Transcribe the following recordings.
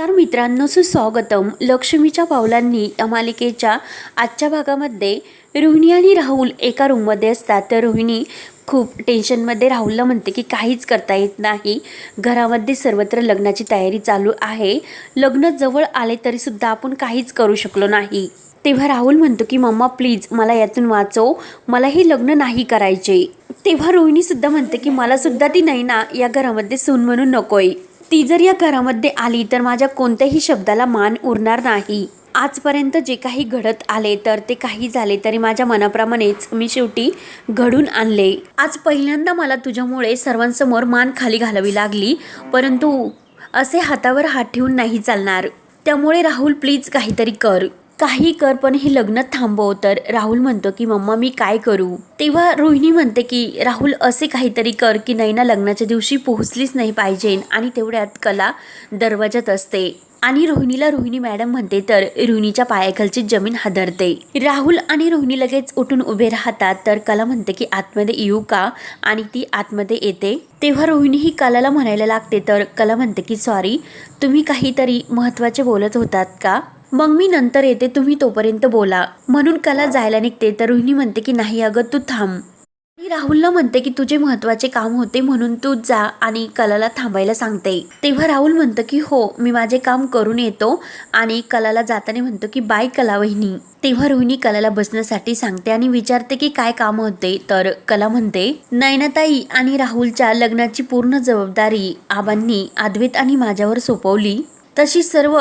नमस्कार मित्रांनो सुस्वागतम. लक्ष्मीच्या पावलांनी या मालिकेच्या आजच्या भागामध्ये रोहिणी आणि राहुल एका रूममध्ये असतात. तर रोहिणी खूप टेन्शनमध्ये राहुलला म्हणते की काहीच करता येत नाही. घरामध्ये सर्वत्र लग्नाची तयारी चालू आहे. लग्न जवळ आले तरीसुद्धा आपण काहीच करू शकलो नाही. तेव्हा राहुल म्हणतो की मम्मा प्लीज मला यातून वाचव. मला हे लग्न नाही करायचे. तेव्हा रोहिणीसुद्धा म्हणते की मला सुद्धा ती नैना या घरामध्ये सून म्हणून नकोय. ती जर या घरामध्ये आली तर माझ्या कोणत्याही शब्दाला मान उरणार नाही. आजपर्यंत जे काही घडत आले तर ते काही झाले तरी माझ्या मनाप्रमाणेच मी शेवटी घडून आणले. आज पहिल्यांदा मला तुझ्यामुळे सर्वांसमोर मान खाली घालावी लागली परंतु असे हातावर हात ठेवून नाही चालणार. त्यामुळे राहुल प्लीज काहीतरी कर. काही कर पण हे लग्न थांबव. तर राहुल म्हणतो की मम्मा मी काय करू? तेव्हा रोहिणी म्हणते की राहुल असे काहीतरी कर की नैना लग्नाच्या दिवशी पोहोचलीच नाही पाहिजे. आणि तेवढ्यात कला दरवाजात असते. आणि रोहिणीला रोहिणी मॅडम म्हणते तर रोहिणीच्या पायाखालची जमीन हादरते. राहुल आणि रोहिणी लगेच उठून उभे राहतात. तर कला म्हणते की आतमध्ये येऊ का? आणि ती आतमध्ये येते. तेव्हा रोहिणी ही कलाला म्हणायला लागते. तर कला म्हणते की सॉरी तुम्ही काहीतरी महत्त्वाचे बोलत होतात का? मग मी नंतर येते तुम्ही तोपर्यंत बोला. म्हणून कला जायला निघते. तर रोहिणी म्हणते की नाही अगं तू थांब. आणि राहुलला म्हणते की तुझे महत्त्वाचे काम होते म्हणून तू जा आणि कलाला थांबायला सांगते. तेव्हा राहुल म्हणतं की हो मी माझे काम करून येतो आणि कलाला जाताना म्हणतो की बाय कला वहिनी. तेव्हा रोहिणी कलाला बसण्यासाठी सांगते आणि विचारते की काय काम होते? तर कला म्हणते नयनाताई आणि राहुलच्या लग्नाची पूर्ण जबाबदारी आबांनी अद्वैत आणि माझ्यावर सोपवली. तशी सर्व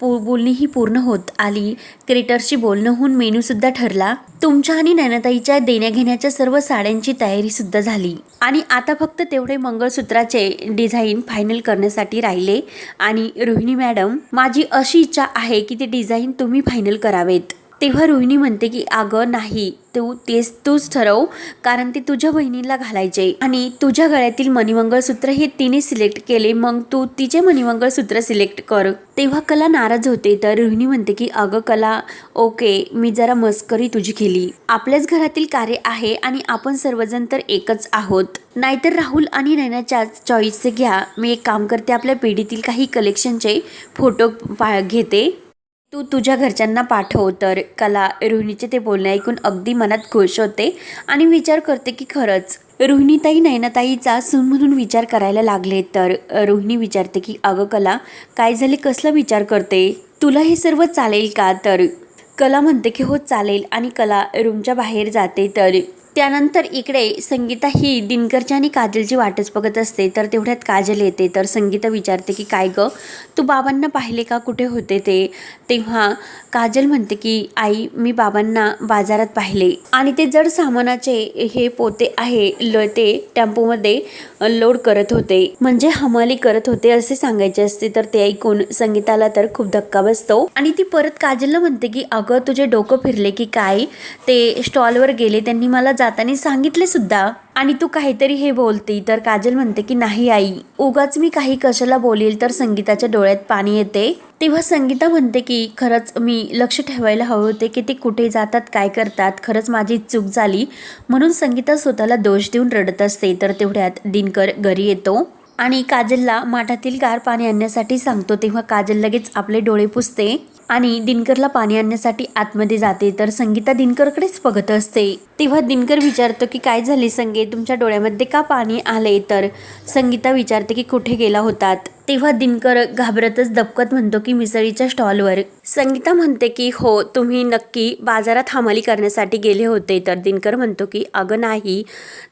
बोलणीही बोलणी ही पूर्ण होत आली. क्रेटरशी बोलणं होऊन मेनूसुद्धा ठरला. तुमच्या आणि नैनाताईच्या देण्याघेण्याच्या सर्व साड्यांची तयारीसुद्धा झाली. आणि आता फक्त तेवढे मंगळसूत्राचे डिझाईन फायनल करण्यासाठी राहिले. आणि रोहिणी मॅडम माझी अशी इच्छा आहे की ते डिझाईन तुम्ही फायनल करावेत. तेव्हा रोहिणी म्हणते की अगं नाही. तू तेच तूच ठरव. कारण ते तुझ्या बहिणीला घालायचे. आणि तुझ्या गळ्यातील मणिमंगळसूत्र हे तिने सिलेक्ट केले. मग तू तिचे मणिमंगळसूत्र सिलेक्ट कर. तेव्हा कला नाराज होते. तर रोहिणी म्हणते की अगं कला ओके. मी जरा मस्करी तुझी केली. आपल्याच घरातील कार्य आहे आणि आपण सर्वजण तर एकच आहोत. नाहीतर राहुल आणि नैनाच्या चॉईसचे घ्या. मी एक काम करते. आपल्या पिढीतील काही कलेक्शनचे फोटो पा घेते. तू तुझ्या घरच्यांना पाठव तर कला रोहिणीचे ते बोलणे ऐकून अगदी मनात खुश होते आणि विचार करते की खरंच रोहिणीताई नैनाताईचा सून म्हणून विचार करायला लागले तर रोहिणी विचारते की अगं कला काय झाले? कसला विचार करते? तुला हे सर्व चालेल का? तर कला म्हणते की हो चालेल. आणि कला रूमच्या बाहेर जाते तर त्यानंतर इकडे संगीता ही दिनकरची आणि काजलची वाटच बघत असते तर तेवढ्यात काजल येते. तर संगीता विचारते की काय गं तू बाबांना पाहिले का? कुठे होते ते? तेव्हा काजल म्हणते की आई मी बाबांना बाजारात पाहिले आणि ते जड सामानाचे हे पोते आहे ल ते टेम्पोमध्ये लोड करत होते. म्हणजे हमाली करत होते असे सांगायचे असते. तर ते ऐकून संगीताला तर खूप धक्का बसतो आणि ती परत काजलला म्हणते की अगं तुझे डोकं फिरले की काय? ते स्टॉलवर गेले त्यांनी मला जाताना सांगितले सुद्धा. आणि तू काहीतरी हे बोलते तर काजल म्हणते की नाही आई उगाच मी काही कशाला बोलेल तर संगीताच्या डोळ्यात पाणी येते. तेव्हा संगीता म्हणते की खरंच मी लक्ष ठेवायला हवे होते की ते कुठे जातात काय करतात खरंच माझी चूक झाली. म्हणून संगीता स्वतःला दोष देऊन रडत असते तर तेवढ्यात दिनकर घरी येतो. आणि काजलला माठातील गार पाणी आणण्यासाठी सांगतो तेव्हा काजल लगेच आपले डोळे पुसते. आणि दिनकरला पाणी आणण्यासाठी आतमध्ये जाते तर संगीता दिनकरकडेच बघत असते. तेव्हा दिनकर विचारतो की काय झाले संगे तुमच्या डोळ्यामध्ये का पाणी आले तर संगीता विचारते की कुठे गेला होतात? तेव्हा दिनकर घाबरतच दबकत म्हणतो की मिसळीच्या स्टॉलवर. संगीता म्हणते की हो तुम्ही नक्की बाजारात हमाली करण्यासाठी गेले होते. तर दिनकर म्हणतो की अगं नाही.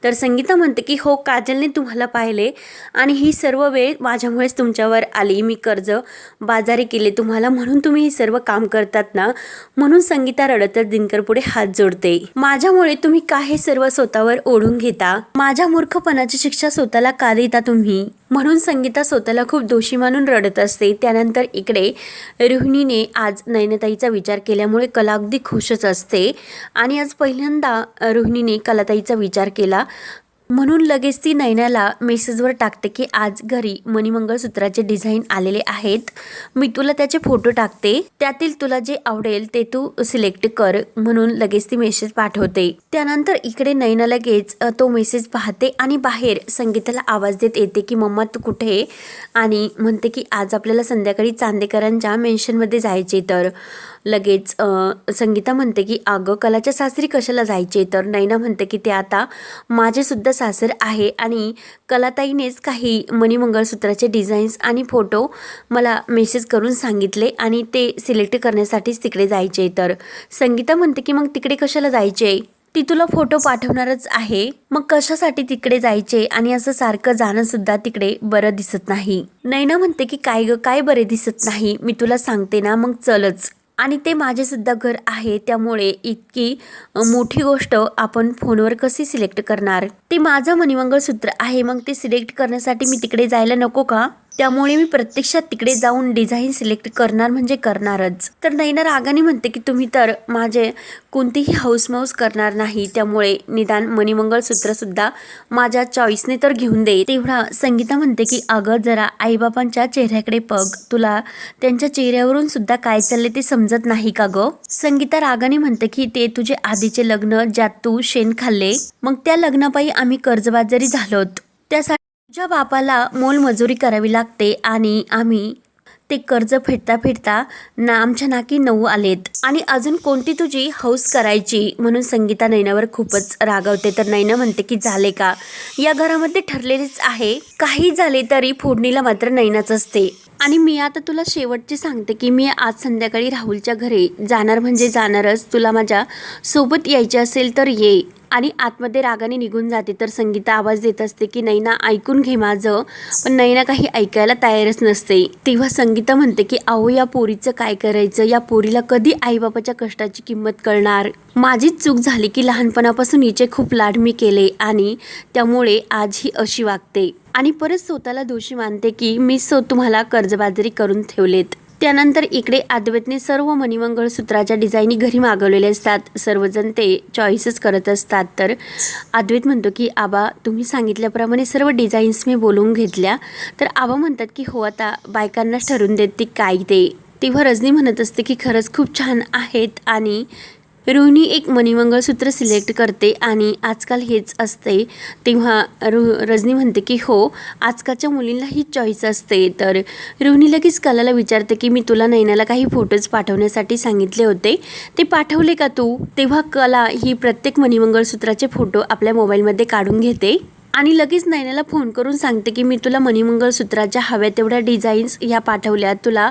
तर संगीता म्हणते की हो काजलने तुम्हाला पाहिले आणि ही सर्व वेळ माझ्यामुळेच तुमच्यावर आली. मी कर्ज बाजारी केले तुम्हाला म्हणून तुम्ही हे सर्व काम करतात ना? म्हणून संगीता रडतच दिनकर पुढे हात जोडते. माझ्यामुळे तुम्ही का हे सर्व स्वतःवर ओढून घेता? माझ्या मूर्खपणाची शिक्षा स्वतःला का देता तुम्ही? म्हणून संगीता स्वतःला खूप दोषी मानून रडत असते. त्यानंतर इकडे रोहिणीने आज नयनताईचा विचार केल्यामुळे कला अगदी खुशच असते. आणि आज पहिल्यांदा रोहिणीने कलाताईचा विचार केला. म्हणून लगेच ती नैनाला मेसेजवर टाकते की आज घरी मणिमंगळसूत्राचे डिझाईन आलेले आहेत. मी तुला त्याचे फोटो टाकते. त्यातील तुला जे आवडेल ते तू सिलेक्ट कर म्हणून लगेच ती मेसेज पाठवते. त्यानंतर इकडे नैना लगेच तो मेसेज पाहते आणि बाहेर संगीताला आवाज देत येते की मम्मा तू कुठे? आहे आणि म्हणते की आज आपल्याला संध्याकाळी चांदेकरांच्या मेन्शनमध्ये जायचे तर. लगेच संगीता म्हणते की अगं कलाच्या सासरी कशाला जायचे तर नैना म्हणते की ते आता माझेसुद्धा सासर आहे आणि कलाताईनेच काही मणिमंगळसूत्राचे डिझाईन्स आणि फोटो मला मेसेज करून सांगितले आणि ते सिलेक्ट करण्यासाठीच तिकडे जायचे तर. संगीता म्हणते की मग तिकडे कशाला जायचे? ती तुला फोटो पाठवणारच आहे. मग कशासाठी तिकडे जायचे? आणि असं सारखं जाणं सुद्धा तिकडे बरं दिसत नाही. नैना म्हणते की काय ग? काय बरे दिसत नाही? मी तुला सांगते ना मग चलच. आणि ते माझेसुद्धा घर आहे. त्यामुळे इतकी मोठी गोष्ट आपण फोनवर कशी सिलेक्ट करणार? ते माझं मणिमंगळसूत्र आहे. मग ते सिलेक्ट करण्यासाठी मी तिकडे जायला नको का? त्यामुळे मी प्रत्यक्षात तिकडे जाऊन डिझाईन सिलेक्ट करणार म्हणजे करणारच. तर नैना रागाने म्हणते की तुम्ही तर माझे कोणतीही हाऊसमाऊस करणार नाही त्यामुळे निदान मणिमंगळसूत्रसुद्धा माझ्या चॉईसने तर घेऊन दे. तेवढा संगीता म्हणते की अगं जरा आईबाबांच्या चेहऱ्याकडे बघ. तुला त्यांच्या चेहऱ्यावरून सुद्धा काय चालले ते समजत नाही का ग? संगीता रागाने म्हणते की ते तुझे आधीचे लग्न ज्यात तू शेण खाल्ले मग त्या लग्नापायी आम्ही कर्जबाजारी झालोत. त्यासाठी तुझ्या बापाला मोलमजुरी करावी लागते आणि आम्ही ते कर्ज फेडता फेडता ना आमच्या नाकी नऊ आलेत. आणि अजून कोणती तुझी हौस करायची? म्हणून संगीता नैनावर खूपच रागवते. तर नैना म्हणते की झाले का? या घरामध्ये ठरलेलेच आहे. काही झाले तरी फोडणीला मात्र नैनाच असते. आणि मी आता तुला शेवटचे सांगते की मी आज संध्याकाळी राहुलच्या घरी जाणार म्हणजे जाणारच. तुला माझ्या सोबत यायचे असेल तर ये. आणि आतमध्ये रागाने निघून जाते. तर संगीता आवाज देत असते की नैना ऐकून घे माझं. पण नैना काही ऐकायला तयारच नसते. तेव्हा संगीता म्हणते की अहो या पोरीचं काय करायचं? या पोरीला कधी आईबापाच्या कष्टाची किंमत कळणार? माझीच चूक झाली की लहानपणापासून हिचे खूप लाड मी केले आणि त्यामुळे आज ही अशी वागते. आणि परत स्वतःला दोषी मानते की मी सो तुम्हाला कर्जबाजारी करून ठेवलेत. त्यानंतर इकडे अद्वैतने सर्व मणिमंगळसूत्राच्या डिझाईनी घरी मागवलेले असतात. सर्वजण ते चॉईसेस करत असतात. तर अद्वैत म्हणतो की आबा तुम्ही सांगितल्याप्रमाणे सर्व डिझाईन्स मी बोलवून घेतल्या. तर आबा म्हणतात की हो आता बायकांनाच ठरवून देत ती काय ते. तेव्हा रजनी म्हणत असते की खरंच खूप छान आहेत आणि रोहिणी एक मणिमंगळसूत्र सिलेक्ट करते आणि आजकाल हेच असते. तेव्हा रो रजनी म्हणते की हो आजकालच्या मुलींना ही चॉईस असते. तर रोहिणी लगेच कलाला विचारते की मी तुला नैनाला काही फोटोज पाठवण्यासाठी सांगितले होते. ते पाठवले का तू? तेव्हा कला ही प्रत्येक मणिमंगळसूत्राचे फोटो आपल्या मोबाईलमध्ये काढून घेते. आणि लगेच नैनाला फोन करून सांगते की मी तुला मणिमंगळसूत्राच्या हव्या तेवढ्या डिझाईन्स ह्या पाठवल्या. तुला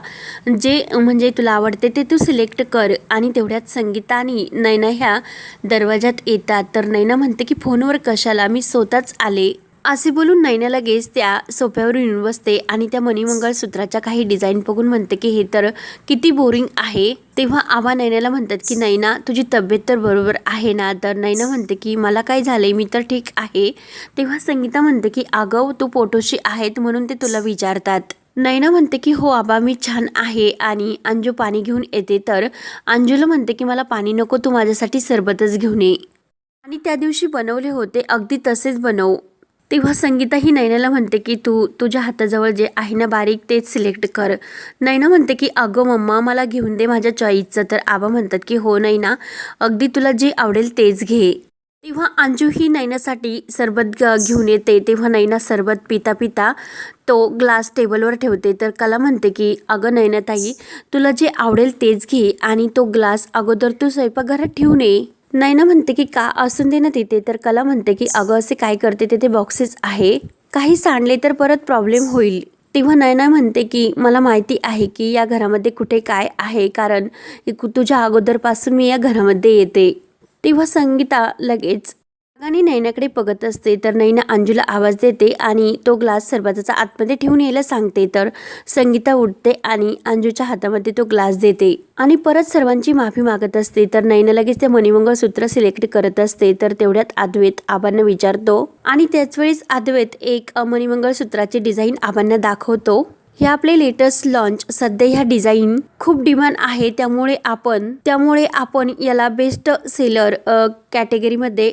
जे म्हणजे तुला आवडते ते तू सिलेक्ट कर. आणि तेवढ्यात संगीता आणि नैना ह्या दरवाजात येतात. तर नैना म्हणते की फोनवर कशाला? मी स्वतःच आले. असे बोलून नैना लगेच त्या सोफ्यावर येऊन बसते आणि त्या मणिमंगळसूत्राच्या काही डिझाईन बघून म्हणते की हे तर किती बोरिंग आहे. तेव्हा आबा नैनाला म्हणतात की नैना तुझी तब्येत तर बरोबर आहे ना? तर नैना म्हणते की मला काय झालंय? मी तर ठीक आहे. तेव्हा संगीता म्हणते की अगं तू पोटोशी आहेत म्हणून ते तुला विचारतात. नैना म्हणते की हो आबा मी छान आहे आणि अंजू पाणी घेऊन येते तर अंजूला म्हणते की मला पाणी नको तू माझ्यासाठी सरबतच घेऊन ये. आणि त्या दिवशी बनवले होते अगदी तसेच बनव. तेव्हा संगीता ही नैनाला म्हणते की तू तुझ्या हाताजवळ जे आहे ना बारीक तेच सिलेक्ट कर. नैना म्हणते की अगं मम्मा मला घेऊन दे माझ्या चॉईसचं तर आबा म्हणतात की हो नैना अगदी तुला जे आवडेल तेच घे. तेव्हा अंजू ही नैनासाठी सरबत ग- घेऊन येते. तेव्हा नैना सरबत पिता पिता तो ग्लास टेबलवर ठेवते. तर कला म्हणते की अगं नैनाताई तुला जे आवडेल तेच घे आणि तो ग्लास अगोदर तू स्वयंपाकघरात ठेवून ये. नैना म्हणते की का असून दे ना तिथे. तर कला म्हणते की अगं असे काय करते तिथे बॉक्सेस आहे. काही सांडले तर परत प्रॉब्लेम होईल. तेव्हा नयना म्हणते की मला माहिती आहे की या घरामध्ये कुठे काय आहे? कारण कु- तुझ्या अगोदरपासून मी या घरामध्ये येते. तेव्हा संगीता लगेच आणि नैनाकडे बघत असते तर नैना अंजूला आवाज देते आणि तो ग्लास सरबताचा आतमध्ये ठेवून यायला सांगते. तर संगीता उठते आणि अंजूच्या हातामध्ये तो ग्लास देते आणि परत सर्वांची माफी मागत असते. तर नैना लगेच ते मणिमंगळसूत्र सिलेक्ट करत असते. तर तेवढ्यात अद्वैत आबांना विचारतो आणि त्याच वेळेस अद्वैत एक मणिमंगळसूत्राचे डिझाईन आबांना दाखवतो. हे आपले लेटेस्ट लॉन्च सध्या ह्या डिझाईन खूप डिमांड आहे. त्यामुळे आपण त्यामुळे आपण याला बेस्ट सेलर कॅटेगरीमध्ये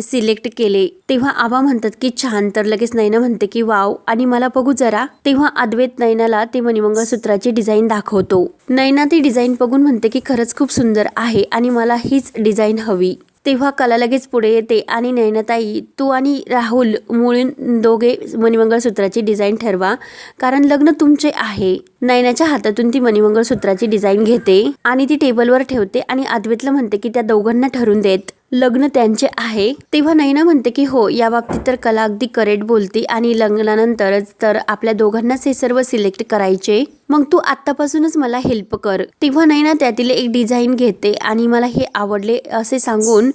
सिलेक्ट केले. तेव्हा आबा म्हणतात की छान तर लगेच नैना म्हणते की वाव. आणि मला बघू जरा. तेव्हा अद्वैत नैनाला ते मणिमंगळसूत्राची डिझाईन दाखवतो. नैना ती डिझाईन बघून म्हणते की खरंच खूप सुंदर आहे आणि मला हीच डिझाईन हवी. तेव्हा कला लगेच पुढे येते आणि नैनाताई तू आणि राहुल मुळून दोघे मणिमंगळसूत्राची डिझाईन ठरवा कारण लग्न तुमचे आहे. नैनाच्या हातातून ती मणिमंगळसूत्राची डिझाईन घेते आणि ती टेबलवर ठेवते आणि अद्वैतला म्हणते की त्या दोघांना ठरून देत. लग्न त्यांचे आहे. तेव्हा नैना म्हणते की हो या बाबतीत तर कला अगदी करेक्ट बोलते आणि लग्नानंतरच तर आपल्या दोघांनाच हे सर्व सिलेक्ट करायचे. मग तू आत्तापासूनच मला हेल्प कर. तेव्हा नैना त्यातील एक डिझाईन घेते आणि मला हे आवडले असे सांगून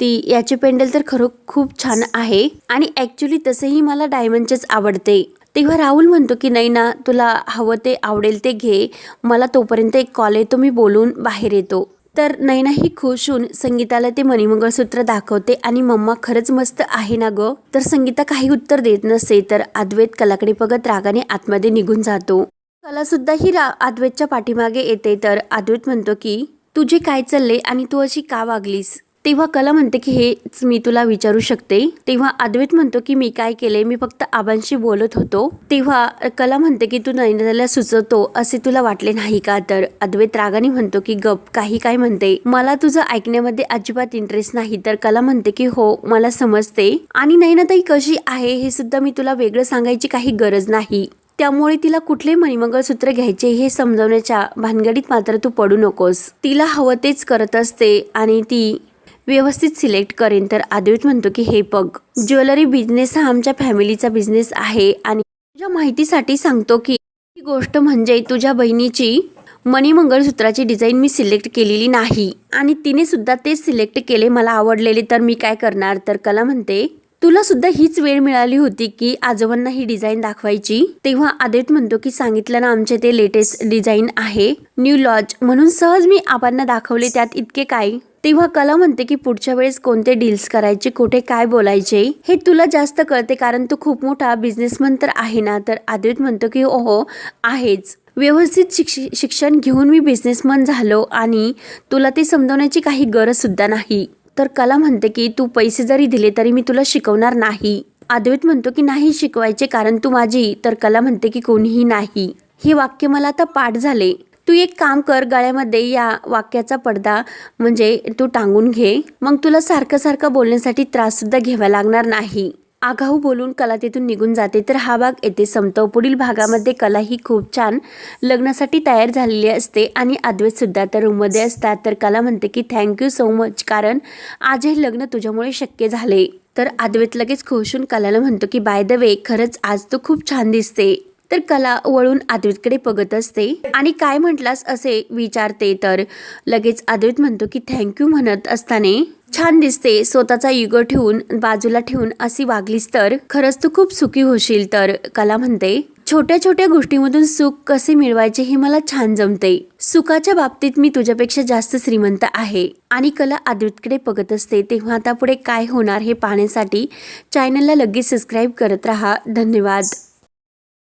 ती याचे पेंडल तर खरो खूप छान आहे आणि ॲक्च्युली तसेही मला डायमंडचेच आवडते. तेव्हा राहुल म्हणतो की नैना तुला हवं ते आवडेल ते घे. मला तोपर्यंत एक कॉल येतो मी बोलून बाहेर येतो. तर नैनाही खुश होऊन संगीताला ते मणिमंगळसूत्र दाखवते आणि मम्मा खरंच मस्त आहे ना ग? तर संगीता काही उत्तर देत नसते तर अद्वैत कलाकडे बघत रागाने आतमध्ये निघून जातो. कला सुद्धा ही रा अद्वैतच्या पाठीमागे येते तर अद्वैत म्हणतो की तुझे काय चालले आणि तू अशी का वागलीस? तेव्हा कला म्हणते की हेच मी तुला विचारू शकते. तेव्हा अद्वैत म्हणतो की मी काय केले? मी फक्त आबांशी बोलत होतो. तेव्हा कला म्हणते की तू नैनाला सुचवतो असे तुला वाटले नाही का? तर अद्वैत रागाने म्हणतो की गप काही काय म्हणते? मला तुझं ऐकण्यामध्ये अजिबात इंटरेस्ट नाही. तर कला म्हणते की हो मला समजते. आणि नैनाताई कशी आहे? हे सुद्धा मी तुला वेगळं सांगायची काही गरज नाही. त्यामुळे तिला कुठले मणिमंगळसूत्र घ्यायचे हे समजवण्याच्या भानगडीत मात्र तू पडू नकोस. तिला हवं तेच करत असते आणि ती व्यवस्थित सिलेक्ट करेन तर आद्वित म्हणतो की हे बघ ज्वेलरी बिझनेस हा आमच्या फॅमिलीचा बिझनेस आहे आणि तुझ्या माहितीसाठी सांगतो की ही गोष्ट म्हणजे तुझ्या बहिणीची मणी मंगळसूत्राची डिझाईन मी सिलेक्ट केलेली नाही आणि तिने सुद्धा ते सिलेक्ट केले मला आवडलेले तर मी काय करणार? तर कला म्हणते तुला सुद्धा हीच वेळ मिळाली होती की आजोबांना ही डिझाईन दाखवायची? तेव्हा आदित म्हणतो की सांगितलं ना आमचे ते लेटेस्ट डिझाईन आहे न्यू लॉज म्हणून सहज मी आबांना दाखवले त्यात इतके काय? तेव्हा कला म्हणते की पुढच्या वेळेस कोणते डील्स करायचे कुठे काय बोलायचे हे तुला जास्त कळते कारण तू खूप मोठा बिझनेसमन तर आहे ना? तर आदित म्हणतो की ओहो आहेच. व्यवस्थित शिक्ष शिक्षण घेऊन मी बिझनेसमन झालो आणि तुला ते समजवण्याची काही गरजसुद्धा नाही. तर कला म्हणते की तू पैसे जरी दिले तरी मी तुला शिकवणार नाही. अद्वैत म्हणतो की नाही शिकवायचे कारण तू माझी तर कला म्हणते की कोणीही नाही. हे वाक्य मला आता पाठ झाले. तू एक काम कर गळ्यामध्ये या वाक्याचा पडदा म्हणजे तू टांगून घे. मग तुला सारखं सारखं बोलण्यासाठी त्रास सुद्धा घ्यावा लागणार नाही. आगाऊ बोलून कला तिथून निघून जाते. तर हा भाग येथे संपतो. पुढील भागामध्ये कला ही खूप छान लग्नासाठी तयार झालेली असते आणि अद्वैत सुद्धा तर रूममध्ये असतात. तर कला म्हणते की थँक्यू सो मच कारण आज हे लग्न तुझ्यामुळे शक्य झाले. तर अद्वैत लगेच खुश होऊन कलाला म्हणतो की बाय द वे खरंच आज तू खूप छान दिसते. तर कला वळून आद्वितकडे बघत असते. आणि काय म्हटलास असे विचारते तर लगेच आद्वित म्हणतो की थँक्यू म्हणत असताना. छान दिसते स्वतःचा युग ठेवून बाजूला ठेवून अशी वागलीस तर. खरंच तू खूप सुखी होशील तर कला म्हणते. छोट्या छोट्या गोष्टीमधून सुख कसे मिळवायचे हे मला छान जमते. सुखाच्या बाबतीत मी तुझ्यापेक्षा जास्त श्रीमंत आहे. आणि कला अद्वैतकडे बघत असते तेव्हा आता पुढे काय होणार हे पाहण्यासाठी चॅनलला लगेच सबस्क्राईब करत राहा. धन्यवाद.